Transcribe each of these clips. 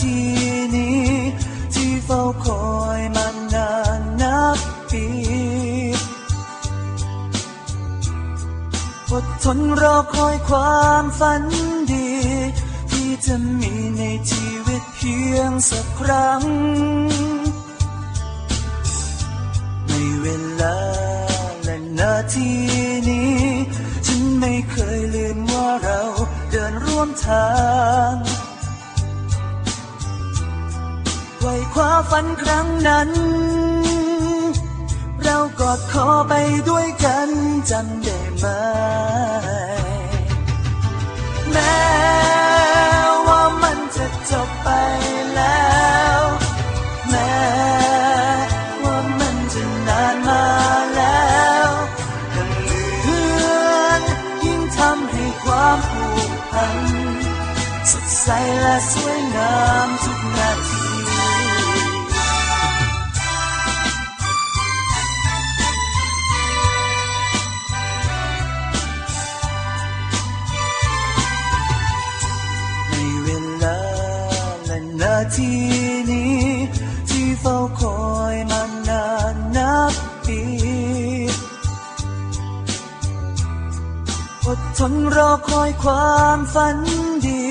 ทีนี้ ที่เฝ้าคอยมานานนับปีอดทนรอคอยความฝันดี ที่จะมีในชีวิตเพียงสักครั้ง ในเวลาและนาทีนี้ ฉันไม่เคยลืมว่าเราเดินร่วมทาง ฝันครั้งนั้น เรากอดคอไปด้วยกันจำได้ไหมแม้ว่ามันจะจบไปแล้วแม้ว่ามันจะนานมาแล้วยังเหลือนยิ่งทำให้ความผูกพันสดใสและสวยงามทุกนาที ทีนี้ ที่เฝ้าคอยมานานนับปีอดทนรอคอยความฝันดี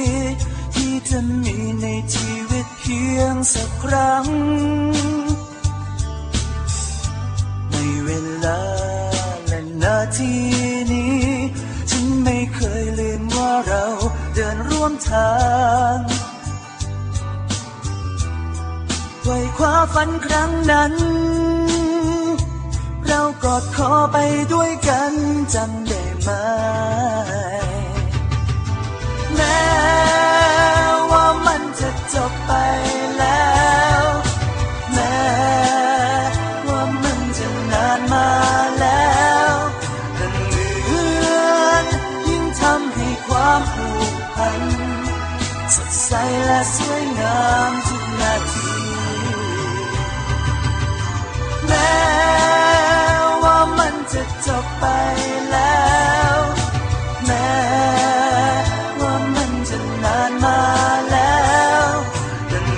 ที่จะมีในชีวิตเพียงสักครั้ง ในเวลาและนาทีนี้ ฉันไม่เคยลืมว่าเราเดินร่วมทาง ไว้คว้าฝันครั้งนั้น เรากอดคอไปด้วยกันจำได้ไหม แม้ว่ามันจะจบไปแล้วแม้ว่ามันจะนานมาแล้วแต่เหมือนยิ่งทำให้ความผูกพัน สดใสและสวยงามทุกนาที แม้ว่ามันจะจบไปแล้ว แม้ว่ามันจะนานมาแล้วแต่เหมื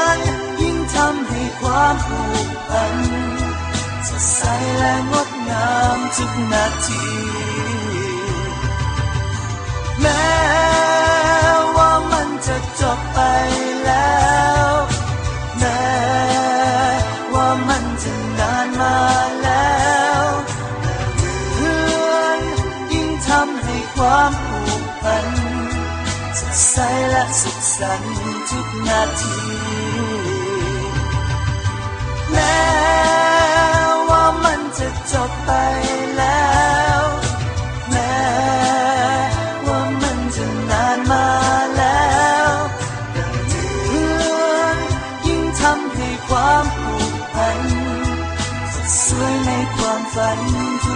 อนยิ่งทำให้ความผูกพันสดใสและงดงามทุกนาทีแม้ ความผูกพันสดใสและสุขสันต์ทุกนาทีแม้ว่ามันจะจบไปแล้วแม้ว่ามันจะนานมาแล้วแต่เหมือนยิ่งทำให้ความผูกพันสดสวยในความฝันทุกวัน